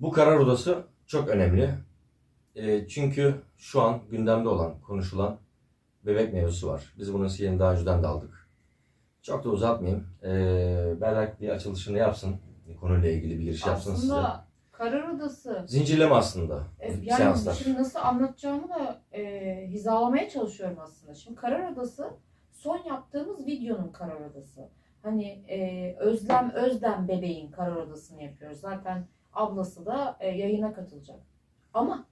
Bu karar odası çok önemli. E, çünkü şu an gündemde olan, konuşulan bebek mevzusu var. Biz bunun siyerini daha önceden de aldık. Çok da uzatmayayım. E, Berrak bir açılışını yapsın. Konuyla ilgili bir giriş yapsın size. Aslında karar odası. Zincirleme aslında E, Yani seanslar. şimdi nasıl anlatacağımı da e, hizalamaya çalışıyorum aslında. Şimdi karar odası son yaptığımız videonun karar odası. Hani e, Özlem Özlem bebeğin karar odasını yapıyoruz. Zaten ablası da e, yayına katılacak. Ama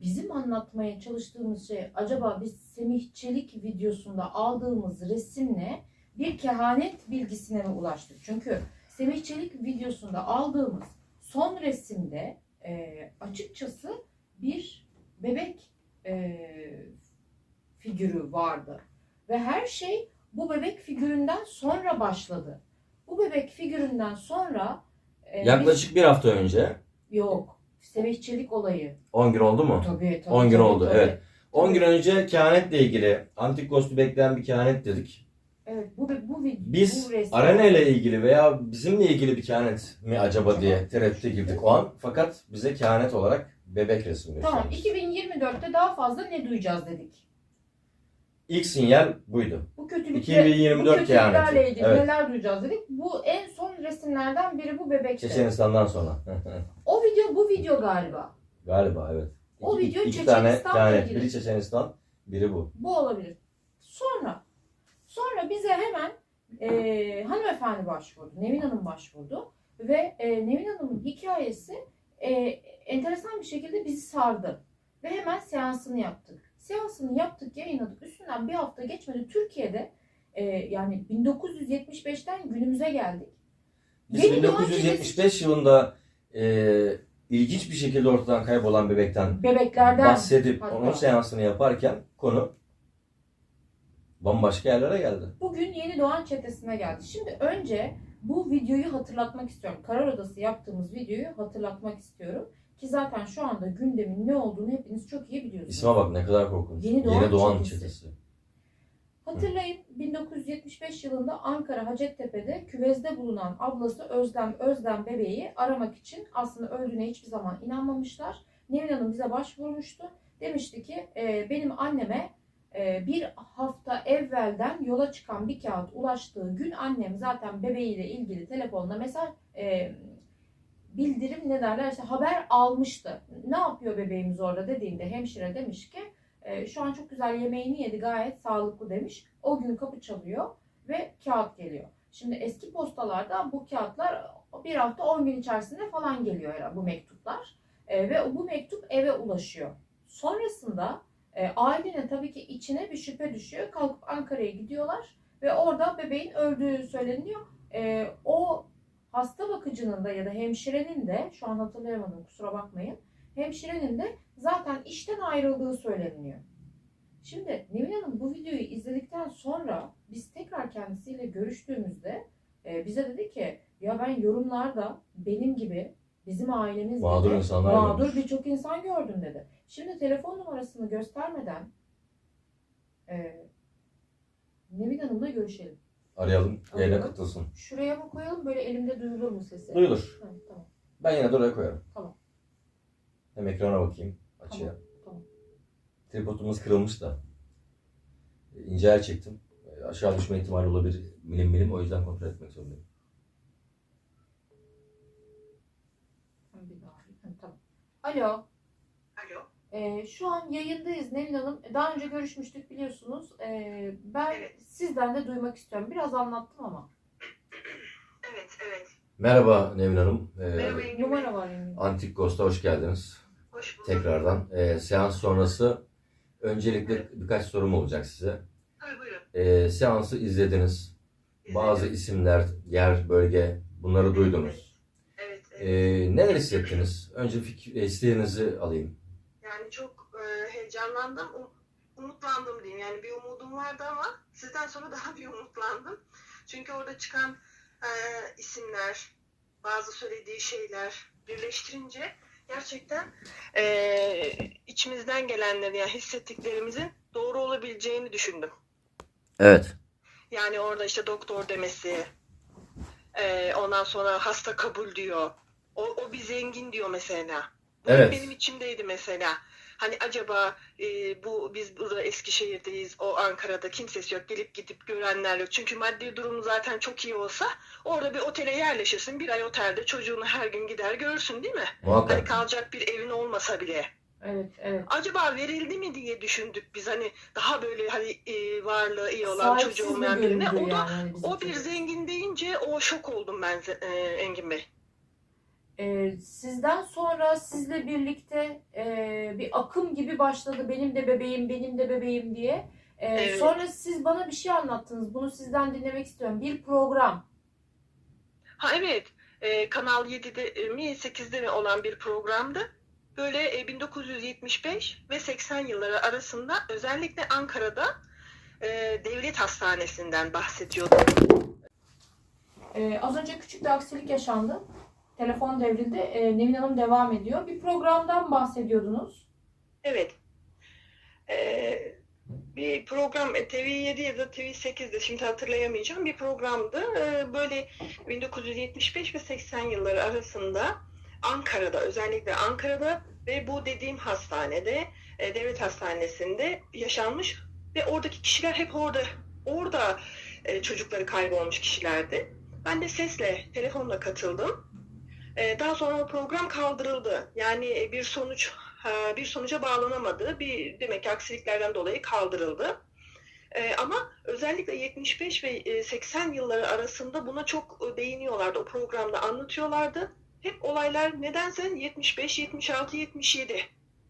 bizim anlatmaya çalıştığımız şey acaba biz Semih Çelik videosunda aldığımız resimle bir kehanet bilgisine mi ulaştık? Çünkü Semih Çelik videosunda aldığımız son resimde e, açıkçası bir bebek e, figürü vardı. Ve her şey bu bebek figüründen sonra başladı. Bu bebek figüründen sonra e, Yaklaşık bir hafta önce yok. Semih Çelik olayı. 10 gün oldu mu? Tabii tabii. 10 gün tabii, oldu, tabii. evet. 10 gün önce kehanetle ilgili antik ghost'u bekleyen bir kehanet dedik. Evet bu bu video Biz bu resim- Arena ile ilgili veya bizimle ilgili bir kehanet mi acaba diye tereddüte girdik o an. Fakat bize kehanet olarak bebek resmi Tamam göstermiş. 2024'te daha fazla ne duyacağız dedik. İlk sinyal buydu. Bu kötülükle, 2024 bu kötülüklerle ilgili Evet. neler duyacağız dedik. Bu en resimlerden biri bu bebekte. Çeçenistan'dan sonra. O video bu video galiba. Galiba evet. O İki- video iki tane Çeçenistan'la ilgili. Biri Çeçenistan, biri bu. Bu olabilir. Sonra sonra bize hemen e, hanımefendi başvurdu. Nevin Hanım başvurdu. Ve e, Nevin Hanım'ın hikayesi e, enteresan bir şekilde bizi sardı. Ve hemen seansını yaptık. Seansını yaptık, yayınladık. Üstünden bir hafta geçmedi. Türkiye'de e, yani 1975'ten günümüze geldik. Biz Yeni doğan 1975 yılında e, ilginç bir şekilde ortadan kaybolan bebekten Bebeklerden bahsedip hatta. onun seansını yaparken konu bambaşka yerlere geldi. Bugün yeni doğan çetesine geldi. Şimdi önce bu videoyu hatırlatmak istiyorum. Karar Odası yaptığımız videoyu hatırlatmak istiyorum. Ki zaten şu anda gündemin ne olduğunu hepiniz çok iyi biliyorsunuz. İsme bak ne kadar korkunç. Yeni Yeni Doğan Doğan, Çetesi. çetesi. Hatırlayın 1975 yılında Ankara Hacettepe'de küvezde bulunan ablası Özlem Özlem bebeği aramak için aslında öldüğüne hiçbir zaman inanmamışlar. Nevin Hanım bize başvurmuştu. Demişti ki "E, benim anneme e, bir hafta evvelden yola çıkan bir kağıt ulaştığı gün annem zaten bebeğiyle ilgili telefonla mesaj e, bildirim ne derler işte haber almıştı. Ne yapıyor bebeğimiz orada dediğinde hemşire demiş ki e, şu an çok güzel yemeğini yedi gayet sağlıklı demiş. O gün kapı çalıyor ve kağıt geliyor. Şimdi eski postalarda bu kağıtlar bir hafta 10 gün içerisinde falan geliyor bu mektuplar. E, ve bu mektup eve ulaşıyor. Sonrasında e, ailenin tabii ki içine bir şüphe düşüyor. Kalkıp Ankara'ya gidiyorlar ve orada bebeğin öldüğü söyleniyor. E, o hasta bakıcının da ya da hemşirenin de şu an hatırlayamadım kusura bakmayın. Hemşirenin de zaten işten ayrıldığı söyleniyor. Şimdi Nevin Hanım bu videoyu izledikten sonra biz tekrar kendisiyle görüştüğümüzde e, bize dedi ki ya ben yorumlarda benim gibi bizim ailemiz Mağdur gibi insanlar mağdur birçok insan gördüm dedi. Şimdi telefon numarasını göstermeden e, Nevin Hanım'la görüşelim. Arayalım, yayına katılsın. Şuraya mı koyalım böyle elimde duyulur mu sesi? Duyulur. Ha, tamam. Ben yine de oraya koyarım. Tamam. Hem ekrana bakayım, açıya. Tamam, tamam. Tripodumuz kırılmış da. E, İnce el çektim. E, Aşağı düşme ihtimali olabilir milim milim o yüzden kontrol etmek zorundayım. Tamam. Alo. Alo. Ee, şu an yayındayız Nevin Hanım. Daha önce görüşmüştük biliyorsunuz. Ee, ben Evet. sizden de duymak istiyorum. Biraz anlattım ama. Evet, evet. Merhaba Nevin Hanım. E, Merhaba. Numara var. Antik Ghost'a hoş geldiniz. Tekrardan. E, seans sonrası öncelikle birkaç sorum olacak size. E, seansı izlediniz. Bazı isimler, yer, bölge bunları duydunuz. Evet, evet. E, neler hissettiniz? Önce fikir, e, isteğinizi alayım. Yani çok e, heyecanlandım, um- umutlandım diyeyim. Yani bir umudum vardı ama sizden sonra daha bir umutlandım. Çünkü orada çıkan e, isimler, bazı söylediği şeyler birleştirince gerçekten e, içimizden gelenleri yani hissettiklerimizin doğru olabileceğini düşündüm. Evet. Yani orada işte doktor demesi, e, ondan sonra hasta kabul diyor. O, o bir zengin diyor mesela. Bu Evet. benim içimdeydi mesela. Hani acaba e, bu biz burada Eskişehir'deyiz, o Ankara'da kimsesi yok, gelip gidip görenler yok. Çünkü maddi durumu zaten çok iyi olsa orada bir otele yerleşirsin, bir ay otelde çocuğunu her gün gider görürsün değil mi? Hani Muhakkak. kalacak bir evin olmasa bile. Evet, evet. Acaba verildi mi diye düşündük biz hani daha böyle hani e, varlığı iyi olan Sahipsiz çocuğu olmayan birine. O da yani hani o bir zengin deyince o şok oldum ben e, Engin Bey. Ee, sizden sonra sizle birlikte e, bir akım gibi başladı. Benim de bebeğim, benim de bebeğim diye. Ee, Evet. Sonra siz bana bir şey anlattınız. Bunu sizden dinlemek istiyorum. Bir program. Ha evet e, Kanal 7'de e, mi 8'de mi olan bir programdı. Böyle e, 1975 ve 80 yılları arasında özellikle Ankara'da e, devlet hastanesinden bahsediyordu. Ee, az önce küçük bir aksilik yaşandı. Telefon devrildi. Ee, Nevin Hanım devam ediyor. Bir programdan bahsediyordunuz. Evet. Ee, bir program e, TV7 ya da TV8'de şimdi hatırlayamayacağım bir programdı. Ee, böyle 1975 ve 80 yılları arasında Ankara'da özellikle Ankara'da ve bu dediğim hastanede e, devlet hastanesinde yaşanmış ve oradaki kişiler hep orada orada e, çocukları kaybolmuş kişilerdi. Ben de sesle telefonla katıldım. E, daha sonra o program kaldırıldı. Yani e, bir sonuç bir sonuca bağlanamadı. Bir demek ki aksiliklerden dolayı kaldırıldı. Ee, ama özellikle 75 ve e, 80 yılları arasında buna çok e, değiniyorlardı. O programda anlatıyorlardı. Hep olaylar nedense 75, 76, 77.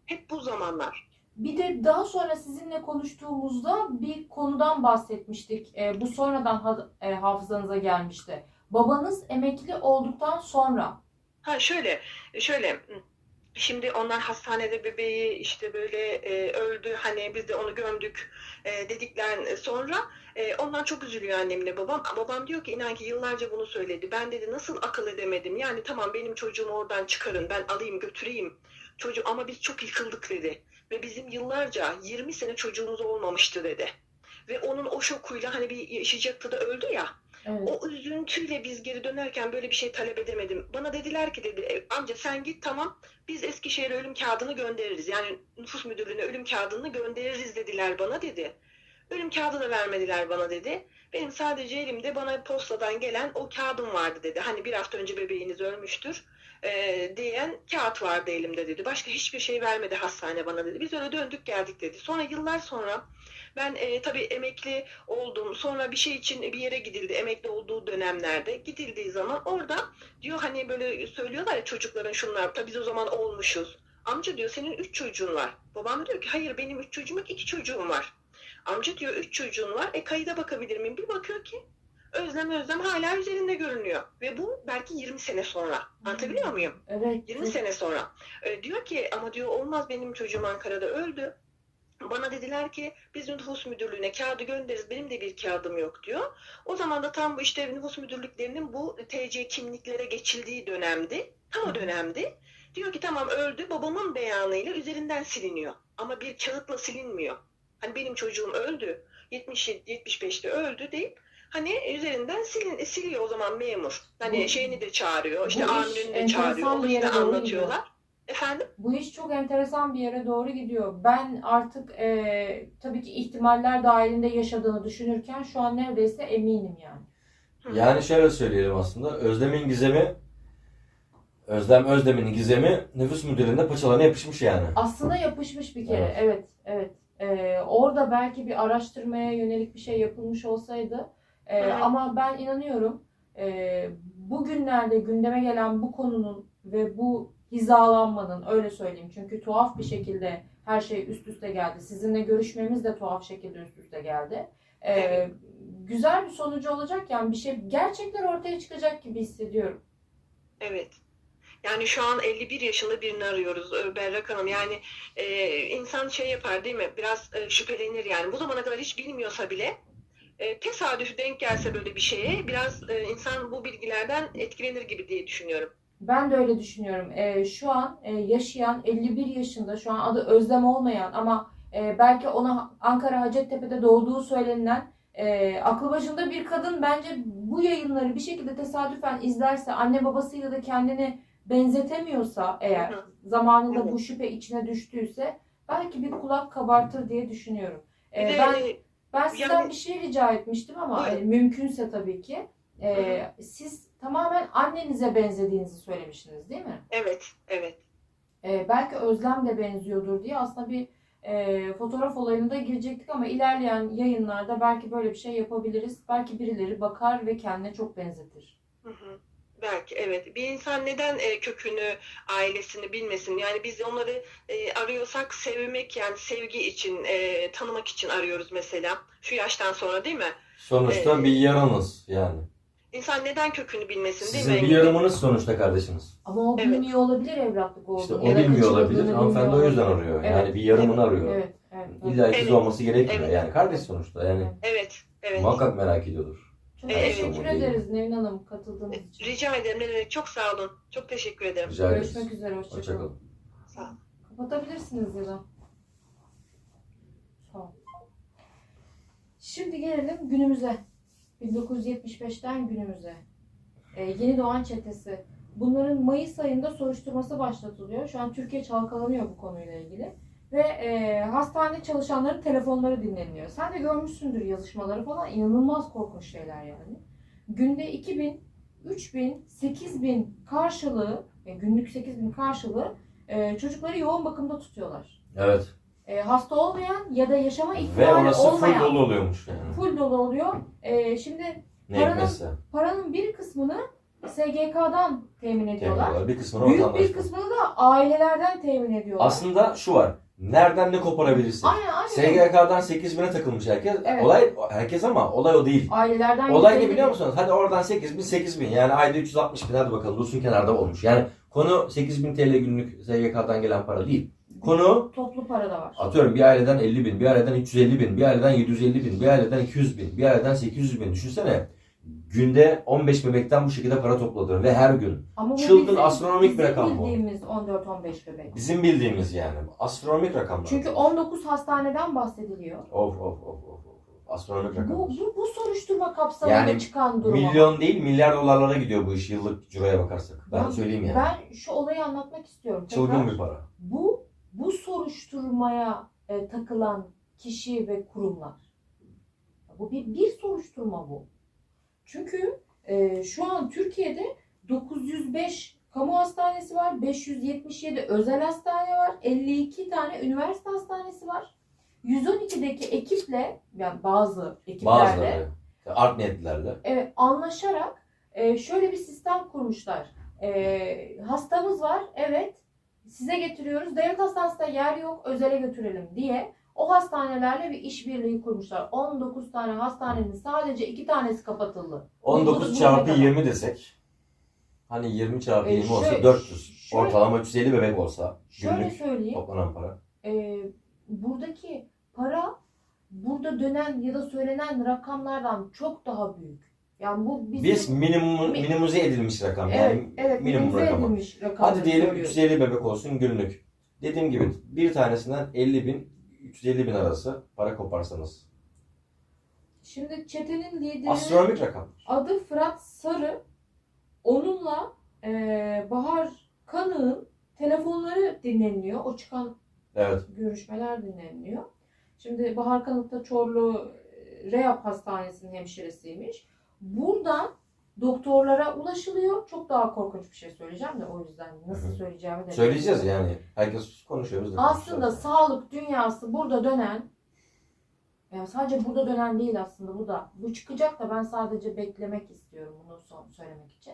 Hep bu zamanlar. Bir de daha sonra sizinle konuştuğumuzda bir konudan bahsetmiştik. Ee, bu sonradan ha- e, hafızanıza gelmişti. Babanız emekli olduktan sonra. Ha şöyle, şöyle. Şimdi onlar hastanede bebeği işte böyle e, öldü hani biz de onu gömdük e, dedikten sonra e, ondan çok üzülüyor annemle babam. Babam diyor ki inan ki yıllarca bunu söyledi. Ben dedi nasıl akıl edemedim. Yani tamam benim çocuğumu oradan çıkarın ben alayım götüreyim çocuğu ama biz çok yıkıldık dedi. Ve bizim yıllarca 20 sene çocuğumuz olmamıştı dedi. Ve onun o şokuyla hani bir yaşayacaktı da öldü ya. Evet. O üzüntüyle biz geri dönerken böyle bir şey talep edemedim. Bana dediler ki dedi "E, amca sen git tamam biz Eskişehir'e ölüm kağıdını göndeririz. Yani nüfus müdürlüğüne ölüm kağıdını göndeririz dediler bana dedi. Ölüm kağıdı da vermediler bana dedi. Benim sadece elimde bana postadan gelen o kağıdım vardı dedi. Hani bir hafta önce bebeğiniz ölmüştür e, diyen kağıt vardı elimde dedi. Başka hiçbir şey vermedi hastane bana dedi. Biz öyle döndük geldik dedi. Sonra yıllar sonra ben e, tabii emekli oldum. Sonra bir şey için bir yere gidildi. Emekli olduğu dönemlerde gidildiği zaman orada diyor hani böyle söylüyorlar ya çocukların şunlar. Tabii biz o zaman olmuşuz. Amca diyor senin üç çocuğun var. Babam diyor ki hayır benim üç çocuğum yok iki çocuğum var. Amca diyor üç çocuğun var. E kayıda bakabilir miyim? Bir bakıyor ki Özlem Özlem hala üzerinde görünüyor. Ve bu belki 20 sene sonra. Anlatabiliyor muyum? Evet. 20 sene sonra. E, diyor ki ama diyor olmaz benim çocuğum Ankara'da öldü. Bana dediler ki biz nüfus müdürlüğüne kağıdı göndeririz. Benim de bir kağıdım yok diyor. O zaman da tam bu işte nüfus müdürlüklerinin bu TC kimliklere geçildiği dönemdi. Tam o dönemdi. Diyor ki tamam öldü. Babamın beyanıyla üzerinden siliniyor. Ama bir kağıtla silinmiyor. Hani benim çocuğum öldü. 77 75'te öldü deyip hani üzerinden silin, siliyor o zaman memur. Hani Bu- şeyini de çağırıyor. işte amirini de çağırıyor. bir Onu doğru anlatıyorlar. Efendim? Bu iş çok enteresan bir yere doğru gidiyor. Ben artık e, tabii ki ihtimaller dahilinde yaşadığını düşünürken şu an neredeyse eminim yani. Hı. Yani şöyle söyleyelim aslında. Özlem'in gizemi Özlem Özdem'in gizemi nüfus müdürlüğünde paçalarına yapışmış yani. Aslında yapışmış bir kere. Evet, evet. E, orada belki bir araştırmaya yönelik bir şey yapılmış olsaydı. E, ama ben inanıyorum e, bugünlerde gündeme gelen bu konunun ve bu hizalanmanın öyle söyleyeyim. Çünkü tuhaf bir şekilde her şey üst üste geldi. Sizinle görüşmemiz de tuhaf şekilde üst üste geldi. E, Evet. güzel bir sonucu olacak yani bir şey gerçekler ortaya çıkacak gibi hissediyorum. Evet. Yani şu an 51 yaşında birini arıyoruz e, Berrak Hanım. Yani e, insan şey yapar değil mi? Biraz e, şüphelenir yani. Bu zamana kadar hiç bilmiyorsa bile e, tesadüf denk gelse böyle bir şeye biraz e, insan bu bilgilerden etkilenir gibi diye düşünüyorum. Ben de öyle düşünüyorum. Ee, şu an e, yaşayan 51 yaşında, şu an adı Özlem olmayan ama e, belki ona Ankara Hacettepe'de doğduğu söylenilen e, aklı başında bir kadın bence bu yayınları bir şekilde tesadüfen izlerse, anne babasıyla da kendini benzetemiyorsa eğer Hı hı. zamanında Evet. bu şüphe içine düştüyse belki bir kulak kabartır diye düşünüyorum. Ee, Bir de, ben e, ben sizden yani- bir şey rica etmiştim ama Buyurun. e, mümkünse tabii ki. Ee, siz tamamen annenize benzediğinizi söylemiştiniz değil mi? evet, evet. Ee, belki Özlem de benziyordur diye aslında bir e, fotoğraf olayına da girecektik ama ilerleyen yayınlarda belki böyle bir şey yapabiliriz. Belki birileri bakar ve kendine çok benzetir. Hı hı. Belki evet. Bir insan neden e, kökünü, ailesini bilmesin? Yani biz onları e, arıyorsak sevmek yani sevgi için, e, tanımak için arıyoruz mesela. Şu yaştan sonra değil mi? Sonuçta Ee, bir yarınız yani. İnsan neden kökünü bilmesin değil Sizin mi? bir yarımınız sonuçta kardeşiniz. Ama o Evet. bilmiyor olabilir evlatlık olduğunu. İşte ya o da bilmiyor olabilir. kaçırıldığını Hanımefendi o bilmiyor yüzden olabilir. arıyor. Evet. Yani bir yarımını arıyor. Evet, evet. evet. İlla ikiz Evet. olması gerekmiyor. Evet. Yani kardeş sonuçta. Yani Evet, evet. muhakkak merak ediyordur. Çok Evet. teşekkür ederiz Nevin Hanım katıldığınız için. Rica ederim. ne demek. Çok sağ olun. Çok teşekkür ederim. Rica ederiz. Görüşmek üzere. Hoşçakalın. Hoşçakalın. Sağ olun. Kapatabilirsiniz ya da. Sağ ol. Şimdi gelelim günümüze. 1975'ten günümüze. Ee, yeni doğan çetesi. Bunların Mayıs ayında soruşturması başlatılıyor. Şu an Türkiye çalkalanıyor bu konuyla ilgili. Ve e, hastane çalışanların telefonları dinleniyor. Sen de görmüşsündür yazışmaları falan. İnanılmaz korkunç şeyler yani. Günde 2000, 3000, 8000 karşılığı, e, günlük 8000 karşılığı e, çocukları yoğun bakımda tutuyorlar. Evet. E, hasta olmayan ya da yaşama Ve ihtimali orası full olmayan dolu oluyormuş yani. full dolu oluyor. E, şimdi Ne Paranın- hikmetse. paranın bir kısmını SGK'dan temin ediyorlar. Temizliyorlar. Bir kısmını Büyük bir kısmını da ailelerden temin ediyorlar. Aslında şu var. Nereden ne koparabilirsin? aynen aynen. SGK'dan 8000'e takılmış herkes. Evet. Olay herkes ama olay o değil. Ailelerden Olay ne biliyor musunuz? Hadi oradan 8000 8000 yani ayda 360 bin hadi bakalım dursun kenarda olmuş. Yani konu 8000 TL günlük SGK'dan gelen para değil. Konu Toplu para da var. atıyorum bir aileden 50 bin, bir aileden 350 bin, bir aileden 750 bin, bir aileden 200 bin, bir aileden 800 bin. Düşünsene günde 15 bebekten bu şekilde para topladı ve her gün. Ama bu Çılgın, bizim- astronomik bir bizim rakam bu. bildiğimiz 14-15 bebek. Bizim bildiğimiz yani astronomik rakamlar. Çünkü 19 hastaneden bahsediliyor. Of of of of. of. Astronomik Bu, rakamlar. bu, bu soruşturma kapsamında Yani çıkan durum. Milyon değil milyar dolarlara gidiyor bu iş yıllık ciroya bakarsak. Ben Ben- söyleyeyim yani. Ben şu olayı anlatmak istiyorum. Çılgın Tekrar. bir para. Bu bu soruşturmaya e, takılan kişi ve kurumlar. Bu bir, bir soruşturma bu. Çünkü e, şu an Türkiye'de 905 kamu hastanesi var, 577 özel hastane var, 52 tane üniversite hastanesi var. 112'deki ekiple yani bazı ekiplerle Bazıları. Art niyetlilerle. Evet, anlaşarak e, şöyle bir sistem kurmuşlar. E, hastamız var, evet. Size getiriyoruz. Devlet hastanesinde yer yok, özele götürelim diye o hastanelerle bir işbirliği kurmuşlar. 19 tane hastanenin sadece 2 tanesi kapatıldı. Bu- 19 bu- çarpı bu ne kadar? 20 desek. Hani 20 çarpı E, 20 olsa şöyle- 400. şöyle- Ortalama 350 bebek olsa. Şöyle Günlük söyleyeyim. toplanan para. e, buradaki para burada dönen ya da söylenen rakamlardan çok daha büyük. Yani bu bizim Biz minimum, Mi- minimize edilmiş rakam. evet, Yani evet minimum rakamı. Hadi diyelim söylüyoruz. 350 bebek olsun günlük. Dediğim gibi bir tanesinden 50 bin 350 bin arası para koparsanız. Şimdi çetenin lideri Astronomik rakam. Adı Fırat Sarı. Onunla eee, Bahar Kanık'ın telefonları dinleniliyor. O çıkan Evet. görüşmeler dinleniliyor. Şimdi Bahar Kanık da Çorlu e, Rehab Hastanesi'nin hemşiresiymiş. Buradan doktorlara ulaşılıyor. Çok daha korkunç bir şey söyleyeceğim de o yüzden nasıl söyleyeceğimi de Söyleyeceğiz yani. Herkes konuşuyor. Biz de Aslında sağlık dünyası burada dönen yani sadece burada dönen değil aslında bu da. Bu çıkacak da ben sadece beklemek istiyorum bunu son söylemek için.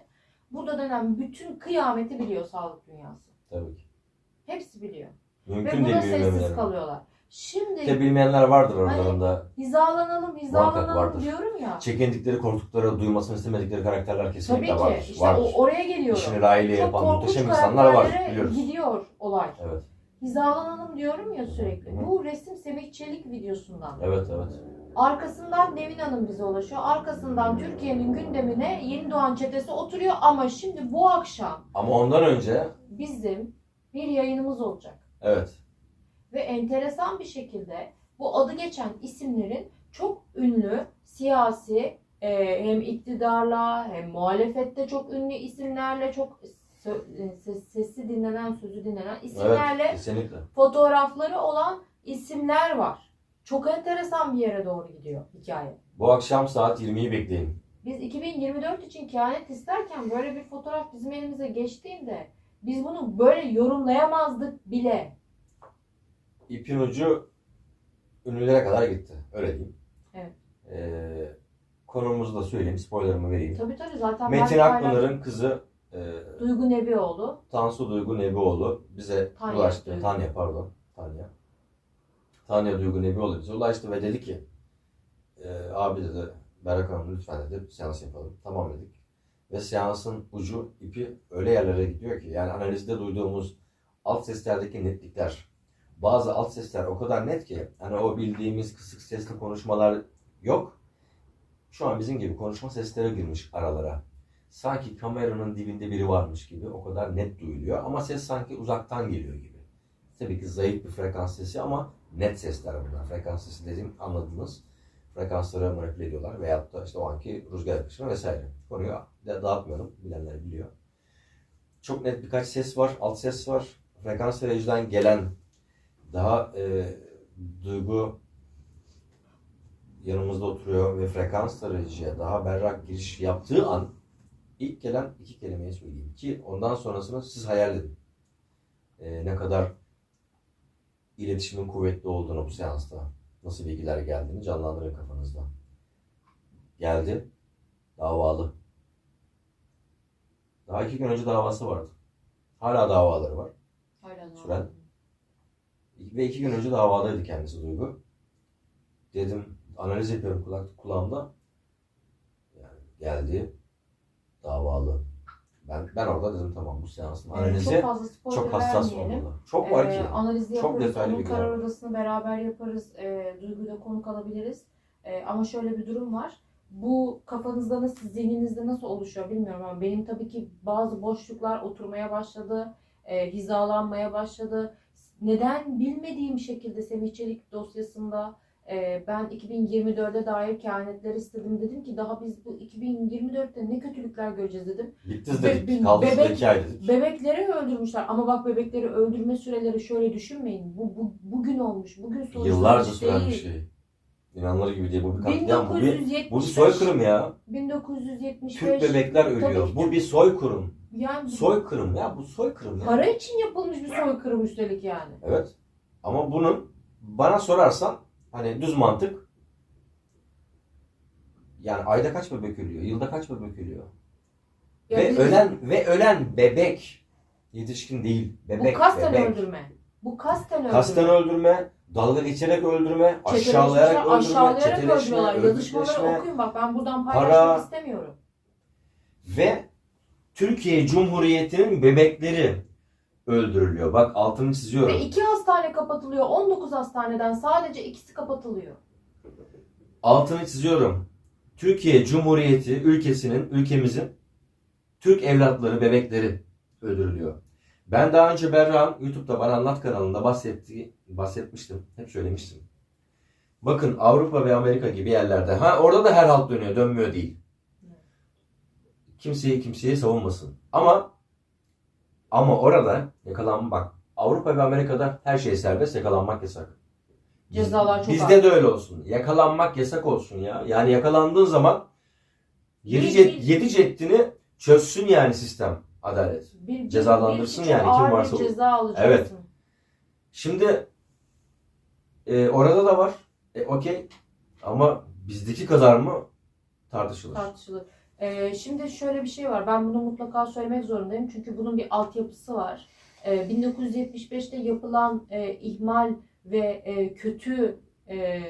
Burada dönen bütün kıyameti biliyor sağlık dünyası. Tabii ki. Hepsi biliyor. Mümkün Ve buna sessiz bilmemeleri. kalıyorlar. Şimdi İşte bilmeyenler vardır Hani- aralarında. hizalanalım, hizalanalım vardır. diyorum ya. Çekindikleri, korktukları, duymasını istemedikleri karakterler Tabii kesinlikle ki. vardır. İşte vardır. o, oraya geliyorum. İşini Çok yapan muhteşem insanlar var biliyoruz. gidiyor olay. Evet. Hizalanalım diyorum ya sürekli. Hı. Bu resim Semih Çelik videosundan. Evet evet. Arkasından Nevin Hanım bize ulaşıyor. Arkasından Türkiye'nin gündemine yeni doğan çetesi oturuyor ama şimdi bu akşam Ama ondan önce bizim bir yayınımız olacak. evet. Ve enteresan bir şekilde bu adı geçen isimlerin çok ünlü siyasi e, hem iktidarla hem muhalefette çok ünlü isimlerle çok e, ses- sesi dinlenen, sözü dinlenen Evet, isimlerle kesinlikle. fotoğrafları olan isimler var. Çok enteresan bir yere doğru gidiyor hikaye. Bu akşam saat 20'yi bekleyin. Biz 2024 için kehanet isterken böyle bir fotoğraf bizim elimize geçtiğinde biz bunu böyle yorumlayamazdık bile. İpin ucu ünlülere kadar gitti. Öyle diyeyim. Evet. Ee, konumuzu da söyleyeyim. Spoilerımı vereyim. Tabii tabii zaten Metin ben Akpınar'ın kızı e, Duygu Nebioğlu. Tansu Duygu Nebioğlu bize Tanya ulaştı. Duygu. Tanya pardon. Tanya. Tanya Duygu Nebioğlu bize ulaştı ve dedi ki e, abi dedi Berrak Hanım lütfen dedi seans yapalım. Tamam dedik. Ve seansın ucu ipi öyle yerlere gidiyor ki yani analizde duyduğumuz alt seslerdeki netlikler bazı alt sesler o kadar net ki hani o bildiğimiz kısık sesli konuşmalar yok. Şu an bizim gibi konuşma sesleri girmiş aralara sanki kameranın dibinde biri varmış gibi o kadar net duyuluyor ama ses sanki uzaktan geliyor gibi. Tabii ki zayıf bir frekans sesi ama net sesler bunlar. Frekans sesi dediğim anladınız. Frekansları manipüle ediyorlar veyahut da işte o anki rüzgar akışını vesaire. Konuyu da dağıtmıyorum. Bilenler biliyor. Çok net birkaç ses var. Alt ses var. Frekans vericiden gelen daha e, duygu yanımızda oturuyor ve frekans tarayıcıya daha berrak giriş yaptığı an ilk gelen iki kelimeyi söyleyeyim ki ondan sonrasını siz hayal edin. Ee, ne kadar iletişimin kuvvetli olduğunu bu seansta, nasıl bilgiler geldiğini canlandırın kafanızda. Geldi, davalı. Daha iki gün önce davası vardı. Hala davaları var. Hala Süren. Ve iki gün önce davadaydı kendisi Duygu. Dedim analiz yapıyorum kulak, kulağımda. Yani geldi davalı. Ben ben orada dedim tamam bu seansın analizi çok fazla spoiler çok hassas olmalı. Çok var ki. Ee, analizi Çok yaparız. detaylı Onun bilgiler karar odasını beraber yaparız. E, Duygu'yla konuk alabiliriz. E, ama şöyle bir durum var. Bu kafanızda nasıl, zihninizde nasıl oluşuyor bilmiyorum ama benim tabii ki bazı boşluklar oturmaya başladı. E, hizalanmaya başladı. Neden bilmediğim şekilde Semih Çelik dosyasında e, ben 2024'e dair kehanetler istedim. Dedim ki daha biz bu 2024'te ne kötülükler göreceğiz dedim. Bitti Be- dedik. be- Kaldı bebek- şurada iki ay dedik. Bebekleri öldürmüşler ama bak bebekleri öldürme süreleri şöyle düşünmeyin. Bu, bu bugün olmuş. Bugün sonuçlanmış Yıllarca süren bir şey. İnanılır gibi değil. Bu bir katliam. Bu bir, 1975 bu bir soykırım ya. 1975 Türk bebekler ölüyor. ki. Bu bir soykırım. Yani Soykırım ya. Bu soykırım ya. para için yapılmış bir soykırım üstelik yani. Evet. Ama bunun bana sorarsan hani düz mantık yani ayda kaç bebek ölüyor? Yılda kaç bebek ölüyor? Ya ve biz- ölen ve ölen bebek yetişkin değil. Bebek. bu kasten bebek. öldürme. Bu kasten öldürme. Kasten öldürme, dalga geçerek öldürme, aşağılayarak öldürme, aşağılayarak çeteleşme, öldürüyorlar. Yazışmaları örgütleşme okuyun bak ben buradan para- paylaşmak istemiyorum. ve Türkiye Cumhuriyeti'nin bebekleri öldürülüyor. Bak altını çiziyorum. Ve iki hastane kapatılıyor. 19 hastaneden sadece ikisi kapatılıyor. altını çiziyorum. Türkiye Cumhuriyeti ülkesinin, ülkemizin Türk evlatları, bebekleri öldürülüyor. Ben daha önce Berra'nın YouTube'da Bana Anlat kanalında bahsettiği, bahsetmiştim. Hep söylemiştim. Bakın Avrupa ve Amerika gibi yerlerde. Ha orada da her halt dönüyor, dönmüyor değil. Kimseyi kimseye savunmasın. Ama ama orada yakalan bak Avrupa ve Amerika'da her şey serbest, yakalanmak yasak. Cezalar çok Bizde ağır. de öyle olsun. Yakalanmak yasak olsun ya. Yani yakalandığın zaman yedi, Bir- cet, bir- yedi ceddini çözsün yani sistem. Adalet. Bir, bir, Cezalandırsın bir yani, kim ağır varsa bir ceza alacaksın. Evet. Şimdi e, orada da var. E, Okey. Ama bizdeki kadar mı tartışılır. tartışılır. Ee, şimdi şöyle bir şey var. Ben bunu mutlaka söylemek zorundayım. Çünkü bunun bir altyapısı var. Ee, 1975'te yapılan e, ihmal ve e, kötü e,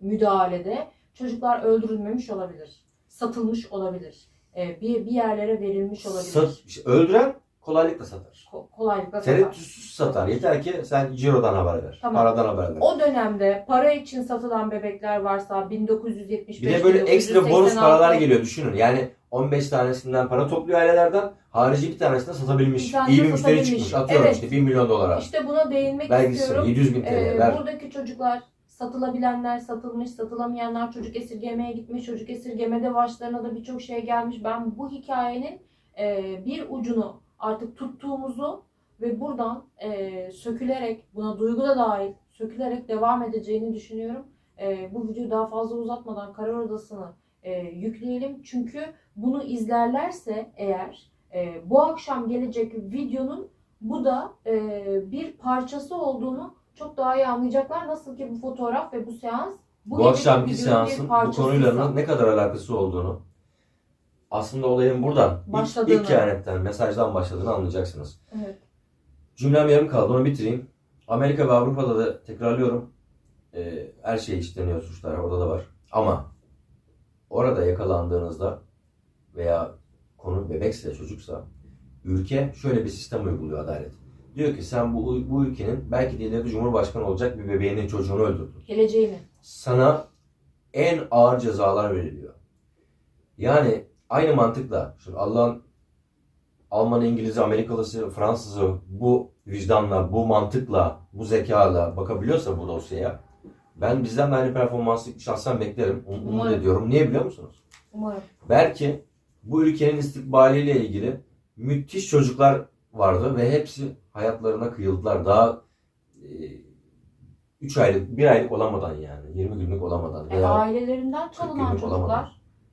müdahalede çocuklar öldürülmemiş olabilir. Satılmış olabilir. E, bir, bir yerlere verilmiş olabilir. Sat, öldüren kolaylıkla satar. Ko- kolaylıkla satar. Tereddütsüz satar. Yeter ki sen cirodan haber ver. Tamam. Paradan haber ver. O dönemde para için satılan bebekler varsa 1975 Bir de böyle ekstra bonus 1986 paralar geliyor düşünün. Yani 15 tanesinden para topluyor ailelerden. Harici bir tanesini satabilmiş. Bir tanesini İyi bir müşteri satabilmiş. çıkmış. Atıyorum Evet. işte 1 milyon dolara. İşte buna değinmek Vergisi istiyorum. 700 bin TL. Ee, ver. buradaki çocuklar satılabilenler satılmış, satılamayanlar çocuk esirgemeye gitmiş, çocuk esirgemede başlarına da birçok şey gelmiş. Ben bu hikayenin e, bir ucunu artık tuttuğumuzu ve buradan e, sökülerek buna duygu da dahil sökülerek devam edeceğini düşünüyorum. E, bu videoyu daha fazla uzatmadan Karar Odası'nı e, yükleyelim. Çünkü bunu izlerlerse eğer e, bu akşam gelecek videonun bu da e, bir parçası olduğunu çok daha iyi anlayacaklar. Nasıl ki bu fotoğraf ve bu seans Bu, geceki akşamki seansın bu konuyla ne kadar alakası olduğunu aslında olayın buradan ilk, Başladığını. ilk kehanetten, mesajdan başladığını anlayacaksınız. Evet. Cümlem yarım kaldı onu bitireyim. Amerika ve Avrupa'da da tekrarlıyorum. e, her şey işleniyor suçlar orada da var. Ama orada yakalandığınızda veya konu bebekse çocuksa ülke şöyle bir sistem uyguluyor adalet. Diyor ki sen bu, bu ülkenin belki de ileride Cumhurbaşkanı olacak bir bebeğinin çocuğunu öldürdün. Geleceğini. Sana en ağır cezalar veriliyor. Yani aynı mantıkla şimdi Allah'ın Alman, İngiliz, Amerikalısı, Fransızı bu vicdanla, bu mantıkla, bu zekayla bakabiliyorsa bu dosyaya ben bizden de aynı performansı şahsen beklerim. Um- Umut ediyorum. Niye biliyor musunuz? Umarım. Belki bu ülkenin istikbaliyle ilgili müthiş çocuklar vardı ve hepsi hayatlarına kıyıldılar. Daha 3 aylık, 1 aylık olamadan yani. 20 günlük olamadan. E, ailelerinden çalınan günlük olamadı.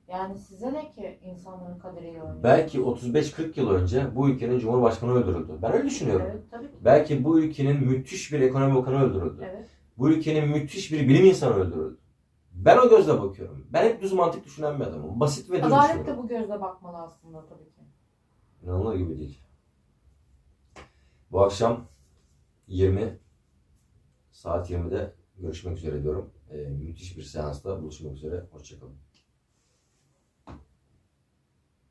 Yani size ne ki insanların kaderiyle oynuyor? belki 35-40 yıl önce bu ülkenin Cumhurbaşkanı öldürüldü. Ben öyle düşünüyorum. Evet tabii ki. Belki bu ülkenin müthiş bir ekonomi bakanı öldürüldü. Evet. Bu ülkenin müthiş bir bilim insanı öldürüldü. Ben o gözle bakıyorum. Ben hep düz mantık düşünen bir adamım. Basit ve düz Adalet düşünüyorum. de bu gözle bakmalı aslında tabii ki. İnanılır gibi değil. Bu akşam 20 saat 20'de görüşmek üzere diyorum. Ee, müthiş bir seansta buluşmak üzere. Hoşçakalın.